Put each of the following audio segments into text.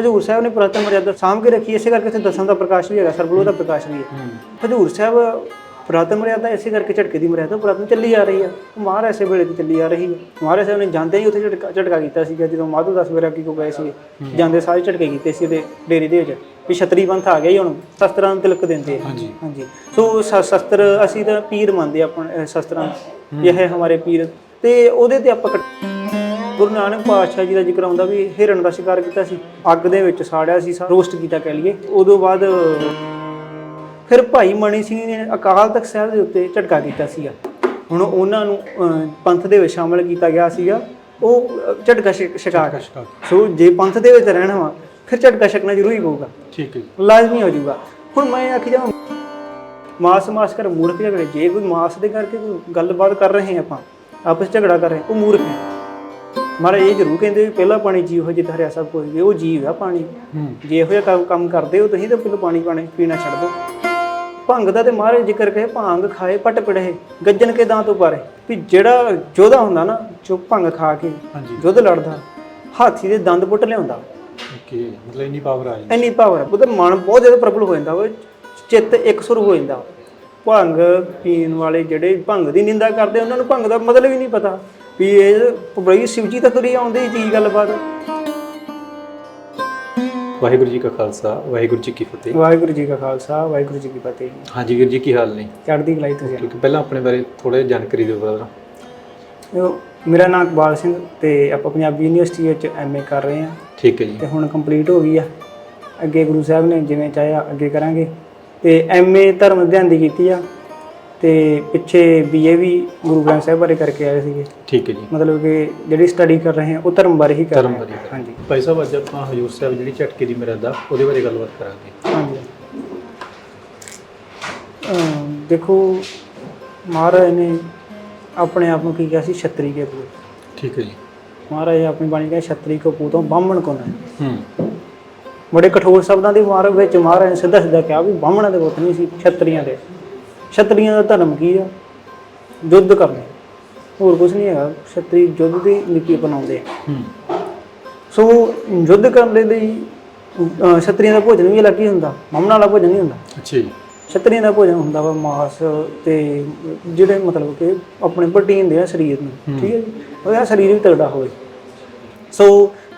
ਹਜੂਰ ਸਾਹਿਬ ਨੇ ਪੁਰਾਤਨ ਮਰਿਆਦਾ ਸਾਂਭ ਕੇ ਰੱਖੀ ਇਸੇ ਕਰਕੇ ਇੱਥੇ ਦਸਾਂ ਦਾ ਪ੍ਰਕਾਸ਼ ਵੀ ਹੈਗਾ ਸਰਬਲੋ ਦਾ ਪ੍ਰਕਾਸ਼ ਵੀ ਹੈ। ਹਜੂਰ ਸਾਹਿਬ ਪੁਰਾਤਨ ਮਰਿਆਦਾ ਇਸੇ ਕਰਕੇ ਝਟਕੇ ਦੀ ਮਰਿਆਦਾ ਪੁਰਾਤਨ ਚੱਲੀ ਆ ਰਹੀ ਆ। ਮਹਾਰਾਜ ਇਸੇ ਵੇਲੇ ਦੀ ਚੱਲੀ ਆ ਰਹੀ ਹੈ ਮਹਾਰਾਜ ਸਾਹਿਬ ਨੇ ਜਾਂਦੇ ਹੀ ਉੱਥੇ ਝਟਕਾ ਝਟਕਾ ਕੀਤਾ ਸੀਗਾ ਜਦੋਂ ਮਾਧੂ ਦਸ ਵੇਰਾ ਕੀ ਕੋ ਗਏ ਸੀ ਜਾਂਦੇ ਸਾਰੇ ਝਟਕੇ ਕੀਤੇ ਸੀ ਉਹਦੇ ਡੇਰੇ ਦੇ ਵਿੱਚ ਵੀ ਛਤਰੀ ਪੰਥ ਆ ਗਿਆ ਹੀ ਹੁਣ ਸ਼ਸਤਰਾਂ ਨੂੰ ਤਿਲਕ ਦਿੰਦੇ ਆ। ਹਾਂਜੀ। ਹਾਂਜੀ। ਸੋ ਸ਼- ਸ਼ਸਤਰ ਅਸੀਂ ਤਾਂ ਪੀਰ ਮੰਨਦੇ ਆ ਆਪਣੇ ਅਹ, ਸ਼ਸਤਰਾਂ। ਇਹ ਹੈ ਹਮਾਰੇ ਪੀਰ। ਤੇ ਉਹਦੇ ਤੇ ਆਪਾਂ ਗੁਰੂ ਨਾਨਕ ਪਾਤਸ਼ਾਹ ਜੀ ਦਾ ਜ਼ਿਕਰ ਆਉਂਦਾ ਵੀ ਹਿਰਨ ਦਾ ਸ਼ਿਕਾਰ ਕੀਤਾ ਸੀ ਅੱਗ ਦੇ ਵਿੱਚ ਸਾੜਿਆ ਸੀ ਰੋਸਟ ਕੀਤਾ ਕਹਿ ਲਈਏ। ਉਦੋਂ ਬਾਅਦ ਫਿਰ ਭਾਈ ਮਣੀ ਸਿੰਘ ਨੇ ਅਕਾਲ ਤਖਤ ਸਾਹਿਬ ਦੇ ਉੱਤੇ ਝਟਕਾ ਕੀਤਾ ਸੀਗਾ। ਹੁਣ ਉਹਨਾਂ ਨੂੰ ਪੰਥ ਦੇ ਵਿੱਚ ਸ਼ਾਮਲ ਕੀਤਾ ਗਿਆ ਸੀਗਾ। ਉਹ ਝਟਕਾ ਸ਼ਿਕਾਰ। ਸੋ ਜੇ ਪੰਥ ਦੇ ਵਿੱਚ ਰਹਿਣਾ ਵਾ ਫਿਰ ਝਟਕਾ ਛਕਣਾ ਜ਼ਰੂਰੀ ਪਊਗਾ। ਠੀਕ ਹੈ ਲਾਜ਼ਮੀ ਹੋ ਜਾਊਗਾ। ਹੁਣ ਮੈਂ ਆਖੀ ਜਾਵਾਂ ਮਾਸ ਮਾਸ ਕਰ ਮੂਰਖ ਝਗੜੇ। ਜੇ ਕੋਈ ਮਾਸ ਦੇ ਕਰਕੇ ਕੋਈ ਗੱਲਬਾਤ ਕਰ ਰਹੇ ਆਪਾਂ ਆਪਸ ਝਗੜਾ ਕਰ ਰਹੇ ਉਹ ਮੂਰਖ ਹੈ। ਮਹਾਰਾਜ ਇਹ ਜ਼ਰੂਰ ਕਹਿੰਦੇ ਵੀ ਪਹਿਲਾ ਪਾਣੀ ਜੀਵ ਹੋ ਜਿੱਤ ਹਰਿਆ ਸਭ ਕੁਝ ਵੀ ਉਹ ਜੀਵ ਆ ਪਾਣੀ। ਜੇ ਇਹੋ ਜਿਹਾ ਕੰਮ ਕੰਮ ਕਰਦੇ ਹੋ ਤੁਸੀਂ ਤਾਂ ਪਹਿਲਾਂ ਪਾਣੀ ਪਾਣੀ ਪੀਣਾ ਛੱਡ ਦਿਓ। ਭੰਗ ਦਾ ਤੇ ਮਹਾਰਾਜ ਜ਼ਿਕਰ ਕਹੇ ਭੰਗ ਖਾਏ ਪਟ ਪੜੇ ਗੱਜਣ ਕੇ ਦਾਂਤ ਉਪਾਰੇ। ਵੀ ਜਿਹੜਾ ਯੋਧਾ ਹੁੰਦਾ ਨਾ ਜੋ ਭੰਗ ਖਾ ਕੇ ਹਾਂਜੀ। ਯੁੱਧ ਲੜਦਾ ਹਾਥੀ ਦੇ ਦੰਦ ਪੁੱਟ ਲਿਆਉਂਦਾ। ਓਕੇ ਮਤਲਬ ਇੰਨੀ ਪਾਵਰ ਆ ਜਾਂਦੀ। ਇੰਨੀ ਪਾਵਰ ਹੈ ਉਹਦਾ ਮਨ ਬਹੁਤ ਜ਼ਿਆਦਾ ਪ੍ਰਬਲ ਹੋ ਜਾਂਦਾ ਚਿੱਤ ਇਕਸੁਰ ਹੋ ਜਾਂਦਾ। ਭੰਗ ਪੀਣ ਵਾਲੇ ਜਿਹੜੇ ਭੰਗ ਦੀ ਨਿੰਦਾ ਕਰਦੇ ਉਹਨਾਂ ਨੂੰ ਭੰਗ ਦਾ ਮਤਲਬ ਹੀ ਨਹੀਂ ਪਤਾ। ਵੀ ਇਹ ਬੜੀ ਸ਼ਿਵਜੀ ਤਾਂ ਤੁਰੀ ਆਉਂਦੀ ਕੀ ਗੱਲਬਾਤ। ਵਾਹਿਗੁਰੂ ਜੀ ਕਾ ਖਾਲਸਾ ਵਾਹਿਗੁਰੂ ਜੀ ਕੀ ਫਤਿਹ। ਵਾਹਿਗੁਰੂ ਜੀ ਕਾ ਖਾਲਸਾ ਵਾਹਿਗੁਰੂ ਜੀ ਕੀ ਫਤਿਹ। ਹਾਂਜੀ ਵੀਰ ਜੀ ਕੀ ਹਾਲ ਨੇ? ਚੜ੍ਹਦੀ ਕਲਾਈ ਤੁਸੀਂ। ਕਿਉਂਕਿ ਪਹਿਲਾਂ ਆਪਣੇ ਬਾਰੇ ਥੋੜਾ ਜਾਣਕਾਰੀ ਦਿਓ ਬਰਦਰ। ਦੇਖੋ, ਮੇਰਾ ਨਾਮ ਇਕਬਾਲ ਸਿੰਘ ਤੇ ਆਪਾਂ ਪੰਜਾਬੀ ਯੂਨੀਵਰਸਿਟੀ ਵਿੱਚ ਐਮਏ ਕਰ ਰਹੇ ਹਾਂ। ਠੀਕ ਹੈ ਜੀ। ਤੇ ਹੁਣ ਕੰਪਲੀਟ ਹੋ ਗਈ ਆ। ਅੱਗੇ ਗੁਰੂ ਸਾਹਿਬ ਨੇ ਜਿਵੇਂ ਚਾਹਿਆ ਅੱਗੇ ਕਰਾਂਗੇ। ਤੇ ਐਮਏ ਧਰਮ ਅਧਿਐਨ ਦੀ ਕੀਤੀ ਆ। ਤੇ ਪਿੱਛੇ ਬੀਏ ਵੀ ਗੁਰੂ ਗ੍ਰੰਥ ਸਾਹਿਬ ਬਾਰੇ ਕਰਕੇ ਆਏ ਸੀਗੇ। ਠੀਕ ਹੈ ਜੀ। ਮਤਲਬ ਕਿ ਜਿਹੜੀ ਸਟੱਡੀ ਕਰ ਰਹੇ ਹਾਂ ਉਹ ਧਰਮ ਬਾਰੇ ਹੀ ਕਰ ਧਰਮ ਰਹੇ ਹਾਂ। ਬਾਰੇ। ਹਾਂਜੀ। ਭਾਈ ਸਾਹਿਬ ਅੱਜ ਆਪਾਂ ਹਜੂਰ ਸਾਹਿਬ ਜਿਹੜੀ ਝਟਕੇ ਦੀ ਮਰਿਆਦਾ ਉਹਦੇ ਬਾਰੇ ਗੱਲਬਾਤ ਕਰਾਂਗੇ। ਹਾਂਜੀ। ਅਮ ਦੇਖੋ ਮਹਾਰਾਜ ਨੇ ਆਪਣੇ ਆਪ ਨੂੰ ਕੀ ਕਿਹਾ ਸੀ? ਛਤਰੀ ਕੇ ਪੂਤ। ਠੀਕ ਹੈ ਜੀ। ਮਹਾਰਾਜ ਨੇ ਆਪਣੀ ਬਾਣੀ ਕਿਹਾ ਛਤਰੀ ਕੋ ਪੂਤੋਂ ਬਾਹਮਣ ਕੋ ਨਾ ਹੂੰ। ਬੜੇ ਕਠੋਰ ਸ਼ਬਦਾਂ ਦੀ ਮਾਰ ਵਿੱਚ ਮਹਾਰਾਜ ਨੇ ਸਿੱਧਾ ਸਿੱਧਾ ਕਿਹਾ ਵੀ ਬਾਹਮਣਾਂ ਦੇ ਪੁੱਤ ਨਹੀਂ ਸੀ ਛਤਰੀਆਂ ਦੇ। ਛਤਰੀਆਂ ਦਾ ਧਰਮ ਕੀ ਆ? ਯੁੱਧ ਕਰਨਾ। ਹੋਰ ਕੁਝ ਨਹੀਂ ਹੈਗਾ। ਛਤਰੀ ਯੁੱਧ ਦੀ ਨੀਤੀ ਅਪਣਾਉਂਦੇ ਆ। ਹੂੰ। ਸੋ ਯੁੱਧ ਕਰਨ ਦੇ ਲਈ ਛਤਰੀਆਂ ਦਾ ਭੋਜਨ ਵੀ ਅਲੱਗ ਹੀ ਹੁੰਦਾ। ਬਾਹਮਣਾਂ ਵਾਲਾ ਭੋਜਨ ਨਹੀਂ ਹੁੰਦਾ। ਅੱਛਾ ਜੀ। ਛਤਰੀਆਂ ਦਾ ਭੋਜਨ ਹੁੰਦਾ ਵਾ ਮਾਸ ਤੇ ਜਿਹੜੇ ਮਤਲਬ ਕਿ ਆਪਣੇ ਪ੍ਰੋਟੀਨ ਦੇ ਆ ਸਰੀਰ ਨੂੰ। ਠੀਕ ਹੈ ਜੀ? ਉਹਦਾ ਸਰੀਰ ਵੀ ਤਗੜਾ ਹੋਵੇ। ਸੋ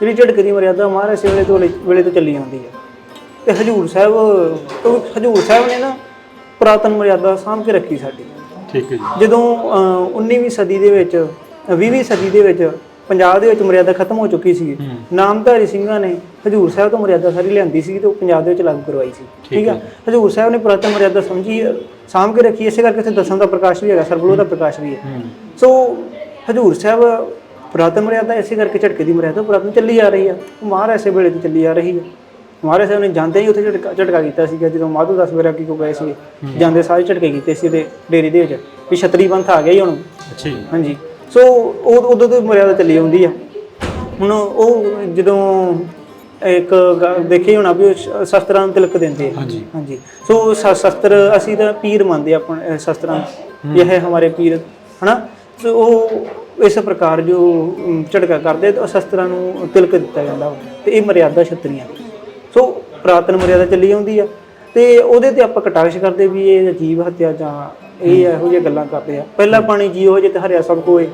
ਜਿਹੜੀ ਝਟਕੇ ਦੀ ਮਰਿਆਦਾ ਮਹਾਰਾਜ ਵੇਲੇ ਤੋਂ ਵੇਲੇ ਤੋਂ ਚੱਲੀ ਆਉਂਦੀ ਹੈ ਤੇ ਹਜੂਰ ਸਾਹਿਬ ਹਜੂਰ ਸਾਹਿਬ ਨੇ ਨਾ ਪੁਰਾਤਨ ਮਰਿਆਦਾ ਸਾਂਭ ਕੇ ਰੱਖੀ ਸਾਡੀ। ਠੀਕ ਹੈ ਜੀ। ਜਦੋਂ ਅਹ, 19ਵੀਂ ਸਦੀ ਦੇ ਵਿੱਚ 20ਵੀਂ ਸਦੀ ਦੇ ਵਿੱਚ ਪੰਜਾਬ ਦੇ ਵਿੱਚ ਮਰਿਆਦਾ ਖਤਮ ਹੋ ਚੁੱਕੀ ਸੀ। ਹੂੰ। ਨਾਮਧਾਰੀ ਸਿੰਘਾਂ ਨੇ ਹਜੂਰ ਸਾਹਿਬ ਤੋਂ ਮਰਿਆਦਾ ਸਾਰੀ ਲਿਆਂਦੀ ਸੀ ਤੇ ਉਹ ਪੰਜਾਬ ਦੇ ਵਿੱਚ ਲਾਗੂ ਕਰਵਾਈ ਸੀ। ਠੀਕ ਆ? ਹਜੂਰ ਸਾਹਿਬ ਨੇ ਪੁਰਾਤਨ ਮਰਿਆਦਾ ਸਮਝੀ ਸਾਂਭ ਕੇ ਰੱਖੀ ਇਸੇ ਕਰਕੇ ਇੱਥੇ ਦਸਾਂ ਦਾ ਪ੍ਰਕਾਸ਼ ਵੀ ਹੈਗਾ ਸਰਬਲੋ ਦਾ ਪ੍ਰਕਾਸ਼ ਵੀ ਹੈ। ਹੂੰ। ਸੋ ਹਜੂਰ ਸਾਹਿਬ ਪੁਰਾਤਨ ਮਰਿਆਦਾ ਇਸੇ ਕਰਕੇ ਝਟਕੇ ਦੀ ਮਰਿਆਦਾ ਪੁਰਾਤਨ ਚੱਲੀ ਆ ਰਹੀ ਆ। ਮਹਾਰਾਜ ਇਸੇ ਵੇਲੇ ਦੀ ਚੱਲੀ ਆ ਰਹੀ ਆ। ਮਹਾਰਾਜ ਸਾਹਿਬ ਨੇ ਜਾਂਦੇ ਹੀ ਉੱਥੇ ਝਟਕਾ ਝਟਕਾ ਕੀਤਾ ਸੀਗਾ ਜਦੋਂ ਮਾਧੂ ਦਸ ਵੇਰਾ ਕੀ ਕੋ ਗਏ ਸੀ ਜਾਂਦੇ ਸਾਰੇ ਝਟਕੇ ਕੀਤੇ ਸੀ ਉਹਦੇ ਡੇਰੇ ਦੇ ਵਿੱਚ ਵੀ ਛਤਰੀ ਪੰਥ ਆ ਗਿਆ ਹੀ ਹੁਣ। ਅੱਛਾ ਜੀ। ਹਾਂਜੀ। ਸੋ ਉਹ ਉਦੋਂ ਤੋਂ ਮਰਿਆਦਾ ਚੱਲੀ ਆਉਂਦੀ ਆ। ਹੁਣ ਉਹ ਜਦੋਂ ਇੱਕ ਦੇਖੀ ਹੋਣਾ ਵੀ ਸ਼ਸਤਰਾਂ ਨੂੰ ਤਿਲਕ ਦਿੰਦੇ ਆ। ਹਾਂਜੀ। ਹਾਂਜੀ। ਸੋ ਸ਼ਸਤਰ ਅਸੀਂ ਤਾਂ ਪੀਰ ਮੰਨਦੇ ਆ ਆਪਣੇ ਅਹ, ਸ਼ਸਤਰਾਂ ਇਹ ਹੈ ਹਮਾਰੇ ਪੀਰ ਹਨਾ? ਸੋ ਉਹ ਇਸ ਪ੍ਰਕਾਰ ਜੋ ਝਟਕਾ ਕਰਦੇ ਤਾਂ ਸ਼ਸਤਰਾਂ ਨੂੰ ਤਿਲਕ ਦਿੱਤਾ ਜਾਂਦਾ। ਤੇ ਇਹ ਮਰਿਆਦਾ ਛਤਰੀਆਂ। ਸੋ ਪ੍ਰਾਤਨ ਮਰਿਆਦਾ ਚੱਲੀ ਆਉਂਦੀ ਆ। ਤੇ ਉਹਦੇ ਤੇ ਆਪਾਂ ਕਟਾਕਸ਼ ਕਰਦੇ ਵੀ ਇਹ ਜੀਵ ਹੱਤਿਆ ਜਾਂ ਇਹ ਇਹੋ ਜਿਹੀਆਂ ਗੱਲਾਂ ਕਰਦੇ ਆ। ਪਹਿਲਾ ਪਾਣੀ ਜੀਵ ਹੋ ਜੇ ਤੇ ਹਰਿਆ ਸਭ ਕੋਏ।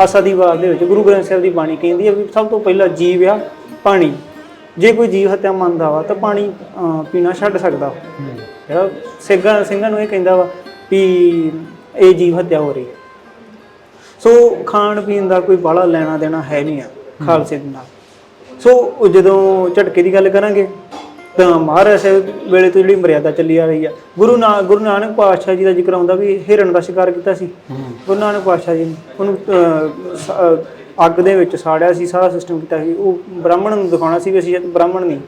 ਆਸਾ ਦੀ ਵਾਰ ਦੇ ਵਿੱਚ ਗੁਰੂ ਗ੍ਰੰਥ ਸਾਹਿਬ ਦੀ ਬਾਣੀ ਕਹਿੰਦੀ ਆ ਵੀ ਸਭ ਤੋਂ ਪਹਿਲਾ ਜੀਵ ਆ ਪਾਣੀ। ਜੇ ਕੋਈ ਜੀਵ ਹੱਤਿਆ ਮੰਨਦਾ ਵਾ ਤਾਂ ਪਾਣੀ ਪੀਣਾ ਛੱਡ ਸਕਦਾ। ਜਿਹੜਾ ਸਿੰਘਾਂ ਸਿੰਘਾਂ ਨੂੰ ਇਹ ਕਹਿੰਦਾ ਵਾ ਵੀ ਇਹ ਜੀਵ ਹੱਤਿਆ ਹੋ ਰਹੀ ਹੈ ਸੋ ਖਾਣ ਪੀਣ ਦਾ ਕੋਈ ਬਾਹਲਾ ਲੈਣਾ ਦੇਣਾ ਹੈ ਨਹੀਂ ਆ ਖਾਲਸੇ ਦੇ ਨਾਲ। ਸੋ ਉਹ ਜਦੋਂ ਝਟਕੇ ਦੀ ਗੱਲ ਕਰਾਂਗੇ ਤਾਂ ਮਹਾਰਾਜ ਸਾਹਿਬ ਵੇਲੇ ਤੋਂ ਜਿਹੜੀ ਮਰਿਆਦਾ ਚੱਲੀ ਆ ਰਹੀ ਆ। ਗੁਰੂ ਨਾ ਗੁਰੂ ਨਾਨਕ ਪਾਤਸ਼ਾਹ ਜੀ ਦਾ ਜ਼ਿਕਰ ਆਉਂਦਾ ਵੀ ਹਿਰਨ ਦਾ ਸ਼ਿਕਾਰ ਕੀਤਾ ਸੀ। ਗੁਰੂ ਨਾਨਕ ਪਾਤਸ਼ਾਹ ਜੀ ਨੇ ਉਹਨੂੰ ਅਹ, ਸ- ਅਹ, ਅੱਗ ਦੇ ਵਿੱਚ ਸਾੜਿਆ ਸੀ ਸਾਰਾ ਸਿਸਟਮ ਕੀਤਾ ਸੀ। ਉਹ ਬ੍ਰਾਹਮਣ ਨੂੰ ਦਿਖਾਉਣਾ ਸੀ ਵੀ ਅਸੀਂ ਬ੍ਰਾਹਮਣ ਨਹੀਂ।